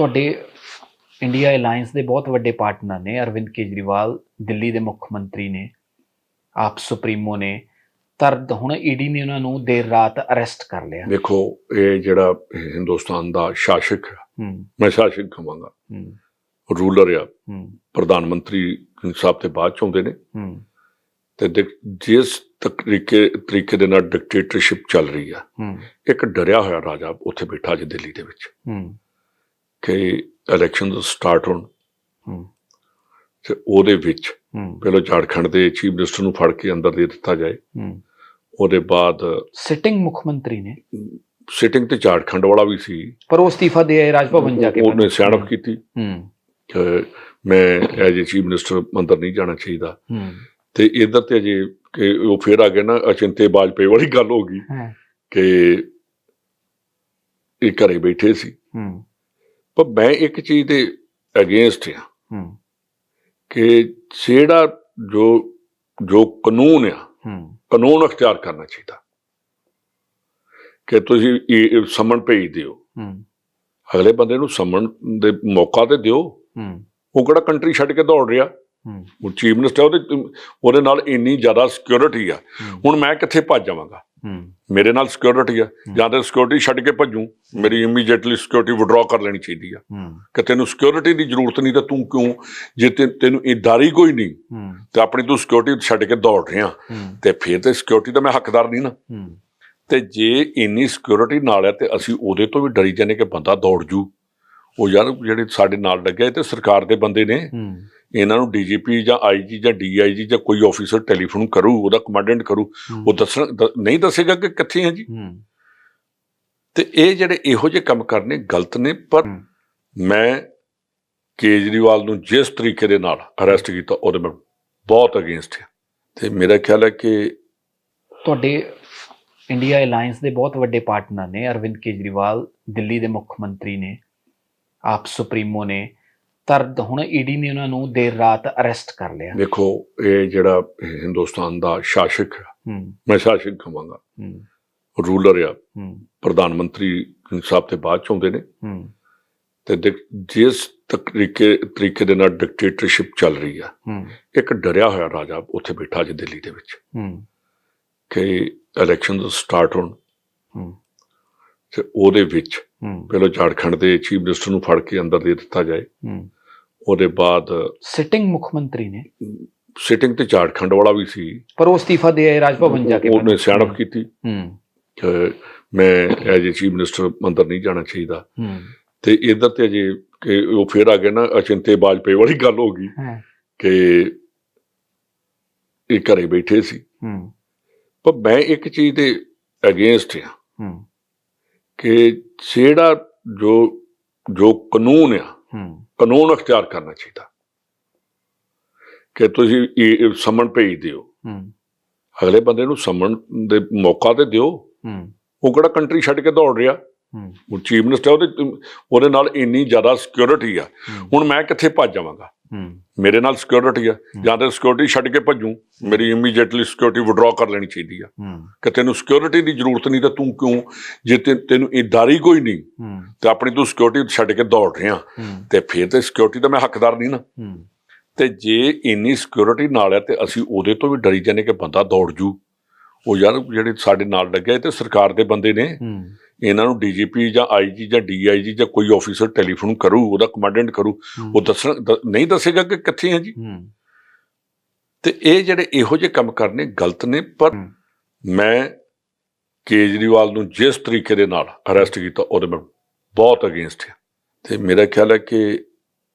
ਤੁਹਾਡੇ India alliance ਦੇ ਬਹੁਤ ਵੱਡੇ ਪਾਰਟਨਰ ਨੇ ਅਰਵਿੰਦ ਕੇਜਰੀਵਾਲ ਦਿੱਲੀ ਦੇ ਮੁੱਖ ਮੰਤਰੀ ਨੇ ਆਪ ਸੁਪਰੀਮੋ ਨੇ ਤਰਦ ਹੁਣ ਈਡੀ ਨੇ ਉਹਨਾਂ ਨੂੰ ਦੇਰ ਰਾਤ ਅਰੈਸਟ ਕਰ ਲਿਆ। ਦੇਖੋ ਇਹ ਜਿਹੜਾ ਹਿੰਦੁਸਤਾਨ ਦਾ ਸ਼ਾਸਕ ਹੈ ਮੈਂ ਸ਼ਾਸਕ ਕਹਾਂਗਾ। ਰੂਲਰ ਆ। ਪ੍ਰਧਾਨ ਮੰਤਰੀ ਸਾਹਿਬ ਤੇ ਬਾਅਦ ਚ ਆਉਂਦੇ ਨੇ। ਤੇ ਦੇਖ- ਜਿਸ ਤਰੀਕੇ ਤਰੀਕੇ ਦੇ ਨਾਲ ਡਿਕਟੇਟਰਸ਼ਿਪ ਚੱਲ ਰਹੀ ਆ ਹੂੰ। ਇੱਕ ਡਰਿਆ ਹੋਇਆ ਰਾਜਾ ਉੱਥੇ ਬੈਠਾ ਜੀ ਦਿੱਲੀ ਦੇ ਵਿੱਚ। ਕਿ ਇਲੈਕਸ਼ਨ ਸਟਾਰਟ ਹੋਣ। ਹੂੰ। ਤੇ ਉਹਦੇ ਵਿੱਚ ਪਹਿਲਾਂ ਝਾਰਖੰਡ ਦੇ ਚੀਫ ਮਿਨਿਸਟਰ ਨੂੰ ਫੜ ਕੇ ਅੰਦਰ ਦੇ ਦਿੱਤਾ ਜਾਏ। ਹੂੰ। ਉਹਦੇ ਬਾਅਦ ਸਿਟਿੰਗ ਮੁੱਖ ਮੰਤਰੀ ਨੇ। ਸਿਟਿੰਗ ਤੇ ਝਾਰਖੰਡ ਵਾਲਾ ਵੀ ਸੀ। ਪਰ ਉਹ ਅਸਤੀਫਾ ਦੇ ਆਏ ਰਾਜ ਭਵਨ ਜਾ ਕੇ ਉਹਨੇ ਸਿਆਣਪ ਕੀਤੀ। ਹੂੰ। ਕਿ ਮੈਂ ਐਜ ਏ ਚੀਫ ਮਿਨਿਸਟਰ ਅੰਦਰ ਨਹੀਂ ਜਾਣਾ ਚਾਹੀਦਾ। ਹੂੰ। ਤੇ ਇਧਰ ਤੇ ਅਜੇ ਕਿ ਉਹ ਫੇਰ ਆ ਗਏ ਨਾ ਅਚਿੰਤੇ ਬਾਜਪੇਈ ਵਾਲੀ ਗੱਲ ਹੋ ਗਈ ਕਿ ਇਹ ਘਰੇ ਬੈਠੇ ਸੀ। ਹੂੰ। ਪਰ ਮੈਂ ਇੱਕ ਚੀਜ਼ ਦੇ ਅਗੇਂਸਟ ਹੂੰ ਕਿ ਜਿਹੜਾ ਜੋ ਜੋ ਕਾਨੂੰਨ ਆ ਹੂੰ। ਕਾਨੂੰਨ ਅਖਤਿਆਰ ਕਰਨਾ ਚਾਹੀਦਾ। ਕਿ ਤੁਸੀਂ ਇਹ ਸਮਨ ਭੇਜ ਦਿਓ। ਹੂੰ। ਅਗਲੇ ਬੰਦੇ ਨੂੰ ਸਮਨ ਦੇ ਮੌਕਾ ਤੇ ਦਿਓ। ਹੂੰ। ਉਹ ਕਿਹੜਾ ਕੰਟਰੀ ਛੱਡ ਕੇ ਦੌੜ ਰਿਹਾ? ਹੂੰ। ਉਹ ਚੀਫ ਮਿਨਿਸਟਰ ਉਹਦੇ ਉਹਦੇ ਨਾਲ ਇੰਨੀ ਜ਼ਿਆਦਾ ਸਿਕਿਉਰਿਟੀ ਆ। ਹੁਣ ਮੈਂ ਕਿੱਥੇ ਭੱਜ ਜਾਵਾਂਗਾ? ਮੇਰੇ ਨਾਲ ਸਿਕਿਉਰਿਟੀ ਆ। ਜਾਂ ਤਾਂ ਸਿਕਿਉਰਿਟੀ ਛੱਡ ਕੇ ਭੱਜੂ। ਮੇਰੀ ਇਮੀਡੀਏਟਲੀ ਸਿਕਿਉਰਿਟੀ ਵਿਡਰਾ ਕਰ ਲੈਣੀ ਚਾਹੀਦੀ ਆ। ਕਿ ਤੈਨੂੰ ਸਿਕਿਉਰਿਟੀ ਦੀ ਜ਼ਰੂਰਤ ਨਹੀਂ ਤਾਂ ਤੂੰ ਕਿਉਂ? ਜੇ ਤੇ- ਤੈਨੂੰ ਇਦਾਰੀ ਕੋਈ ਨਹੀਂ ਤੇ ਆਪਣੀ ਤੂੰ ਸਿਕਿਉਰਿਟੀ ਛੱਡ ਕੇ ਦੌੜ ਰਿਹਾ। ਤੇ ਫਿਰ ਤੇ ਸਿਕਿਉਰਿਟੀ ਦਾ ਮੈਂ ਹੱਕਦਾਰ ਨਹੀਂ ਨਾ। ਤੇ ਜੇ ਇੰਨੀ ਸਿਕਿਉਰਿਟੀ ਨਾਲ ਹੈ ਤੇ ਅਸੀਂ ਉਹਦੇ ਤੋਂ ਵੀ ਡਰੀ ਜਾਂਦੇ ਕਿ ਬੰਦਾ ਦੌੜ ਜੂ। ਉਹ ਯਾਰ ਜਿਹੜੇ ਸਾਡੇ ਨਾਲ ਲੱਗੇ ਤੇ ਸਰਕਾਰ ਦੇ ਬੰਦੇ ਨੇ। ਇਹਨਾਂ ਨੂੰ ਡੀਜੀਪੀ ਜਾਂ ਆਈਜੀ ਜਾਂ ਡੀਆਈਜੀ ਜਾਂ ਕੋਈ ਆਫੀਸਰ ਟੈਲੀਫੋਨ ਕਰੂ ਉਹਦਾ ਕਮਾਂਡੈਂਟ ਕਰੂ ਉਹ ਦੱਸਣ ਨਹੀਂ ਦੱਸੇਗਾ ਕਿ ਕਿੱਥੇ ਹੈ ਜੀ। ਤੇ ਇਹ ਜਿਹੜੇ ਇਹੋ ਜਿਹੇ ਕੰਮ ਕਰਨੇ ਗਲਤ ਨੇ ਪਰ। ਮੈਂ ਕੇਜਰੀਵਾਲ ਨੂੰ ਜਿਸ ਤਰੀਕੇ ਦੇ ਨਾਲ ਅਰੈਸਟ ਕੀਤਾ ਉਹਦੇ ਮੈਂ ਬਹੁਤ ਅਗੇਂਸਟ ਹਾਂ ਤੇ ਮੇਰਾ ਖਿਆਲ ਹੈ ਕਿ ਤੁਹਾਡੇ ਇੰਡੀਆ ਅਲਾਈਅੰਸ ਦੇ ਬਹੁਤ ਵੱਡੇ ਪਾਰਟਨਰ ਨੇ ਅਰਵਿੰਦ ਕੇਜਰੀਵਾਲ ਦਿੱਲੀ ਦੇ ਮੁੱਖ ਮੰਤਰੀ ਨੇ। ਆਪ ਸੁਪਰੀਮੋ ਨੇ ਤਰਦ ਹੁਣ ਈਡੀ ਨੇ ਉਹਨਾਂ ਨੂੰ ਦੇਰ ਰਾਤ ਅਰੈਸਟ ਕਰ ਲਿਆ। ਦੇਖੋ ਇਹ ਜਿਹੜਾ ਹਿੰਦੁਸਤਾਨ ਦਾ ਸ਼ਾਸਕ ਮੈਂ ਸ਼ਾਸਕ ਕਹਾਂਗਾ। ਰੂਲਰ ਆ। ਹੂੰ। ਪ੍ਰਧਾਨ ਮੰਤਰੀ ਸਾਹਿਬ ਤੇ ਬਾਅਦ ਚ ਆਉਂਦੇ ਨੇ। ਤੇ ਜਿਸ ਤਰੀਕੇ ਤਰੀਕੇ ਦੇ ਨਾਲ ਡਿਕਟੇਟਰਸ਼ਿਪ ਚੱਲ ਰਹੀ ਆ ਇੱਕ ਡਰਿਆ ਹੋਇਆ ਰਾਜਾ ਉੱਥੇ ਬੈਠਾ ਜੀ ਦਿੱਲੀ ਦੇ ਵਿੱਚ। ਕਿ ਇਲੈਕਸ਼ਨ ਸਟਾਰਟ ਹੋਣ। ਤੇ ਉਹਦੇ ਵਿੱਚ ਪਹਿਲਾਂ ਝਾਰਖੰਡ ਦੇ ਚੀਫ ਮਿਨਿਸਟਰ ਨੂੰ ਫੜ ਕੇ ਅੰਦਰ ਦੇ ਦਿੱਤਾ ਜਾਏ। ਹੂੰ। ਉਹਦੇ ਬਾਅਦ ਸਿਟਿੰਗ ਮੁੱਖ ਮੰਤਰੀ ਨੇ। ਸਿਟਿੰਗ ਤੇ ਝਾਰਖੰਡ ਵਾਲਾ ਵੀ ਸੀ। ਪਰ ਉਹ ਅਸਤੀਫਾ ਦੇ ਆਏ ਰਾਜ ਭਵਨ ਜਾ ਕੇ ਉਹਨੇ ਸਿਆਣਪ ਕੀਤੀ। ਹੂੰ। ਮੈਂ ਐਜ ਏ ਚੀਫ ਮਿਨਿਸਟਰ ਅੰਦਰ ਨਹੀਂ ਜਾਣਾ ਚਾਹੀਦਾ। ਹੂੰ। ਤੇ ਇਧਰ ਤੇ ਅਜੇ ਕਿ ਉਹ ਫੇਰ ਆ ਗਏ ਨਾ ਅਚਿੰਤੇ ਬਾਜਪੇਈ ਵਾਲੀ ਗੱਲ ਹੋ ਗਈ ਕਿ ਇਹ ਘਰੇ ਬੈਠੇ ਸੀ। ਹੂੰ। ਪਰ ਮੈਂ ਇੱਕ ਚੀਜ਼ ਦੇ ਅਗੇਂਸਟ ਹੂੰ। ਕਿ ਜਿਹੜਾ ਜੋ ਜੋ ਕਾਨੂੰਨ ਆ ਕਾਨੂੰਨ ਅਖਤਿਆਰ ਕਰਨਾ ਚਾਹੀਦਾ। ਕਿ ਤੁਸੀਂ ਇਹ ਸਮਨ ਭੇਜ ਦਿਓ। ਅਗਲੇ ਬੰਦੇ ਨੂੰ ਸਮਨ ਦੇ ਮੌਕਾ ਤੇ ਦਿਓ। ਉਹ ਕਿਹੜਾ ਕੰਟਰੀ ਛੱਡ ਕੇ ਦੌੜ ਰਿਹਾ? ਉਹ ਚੀਫ ਮਿਨਿਸਟਰ ਉਹਦੇ ਉਹਦੇ ਨਾਲ ਇੰਨੀ ਜ਼ਿਆਦਾ ਸਿਕਿਉਰਿਟੀ ਆ। ਹੁਣ ਮੈਂ ਕਿੱਥੇ ਭੱਜ ਜਾਵਾਂਗਾ? ਮੇਰੇ ਨਾਲ ਸਿਕਿਉਰਿਟੀ ਆ। ਜਾਂ ਤਾਂ ਸਿਕਿਉਰਿਟੀ ਛੱਡ ਕੇ ਭੱਜੂ। ਮੇਰੀ ਇਮੀਡੀਏਟਲੀ ਸਿਕਿਉਰਿਟੀ ਵਿਡਰਾ ਕਰ ਲੈਣੀ ਚਾਹੀਦੀ ਆ। ਕਿ ਤੈਨੂੰ ਸਿਕਿਉਰਿਟੀ ਦੀ ਜ਼ਰੂਰਤ ਨਹੀਂ ਤਾਂ ਤੂੰ ਕਿਉਂ? ਜੇ ਤੈਨੂੰ ਇਦਾਰੀ ਕੋਈ ਨਹੀਂ ਤੇ ਆਪਣੀ ਤੂੰ ਸਿਕਿਉਰਿਟੀ ਛੱਡ ਕੇ ਦੌੜ ਰਿਹਾ। ਤੇ ਫਿਰ ਤੇ ਸਿਕਿਉਰਿਟੀ ਦਾ ਮੈਂ ਹੱਕਦਾਰ ਨਹੀਂ ਨਾ। ਤੇ ਜੇ ਇੰਨੀ ਸਿਕਿਉਰਿਟੀ ਨਾਲ ਹੈ ਤੇ ਅਸੀਂ ਉਹਦੇ ਤੋਂ ਵੀ ਡਰੀ ਜਾਂਦੇ ਕਿ ਬੰਦਾ ਦੌੜ ਜੂ। ਉਹ ਯਾਰ ਜਿਹੜੇ ਸਾਡੇ ਨਾਲ ਲੱਗੇ ਤੇ ਸਰਕਾਰ ਦੇ ਬੰਦੇ ਨੇ ਇਹਨਾਂ ਨੂੰ ਡੀਜੀਪੀ ਜਾਂ ਆਈਜੀ ਜਾਂ ਡੀਆਈਜੀ ਜਾਂ ਕੋਈ ਆਫੀਸਰ ਟੈਲੀਫੋਨ ਕਰੂ ਉਹਦਾ ਕਮਾਂਡੈਂਟ ਕਰੂ ਉਹ ਦੱਸਣ ਨਹੀਂ ਦੱਸੇਗਾ ਕਿ ਕਿੱਥੇ ਹੈ ਜੀ? ਤੇ ਇਹ ਜਿਹੜੇ ਇਹੋ ਜਿਹੇ ਕੰਮ ਕਰਨੇ ਗਲਤ ਨੇ ਪਰ। ਮੈਂ ਕੇਜਰੀਵਾਲ ਨੂੰ ਜਿਸ ਤਰੀਕੇ ਦੇ ਨਾਲ ਅਰੈਸਟ ਕੀਤਾ ਉਹਦੇ ਮੈਂ ਬਹੁਤ ਅਗੇਂਸਟ ਹਾਂ। ਤੇ ਮੇਰਾ ਖਿਆਲ ਹੈ ਕਿ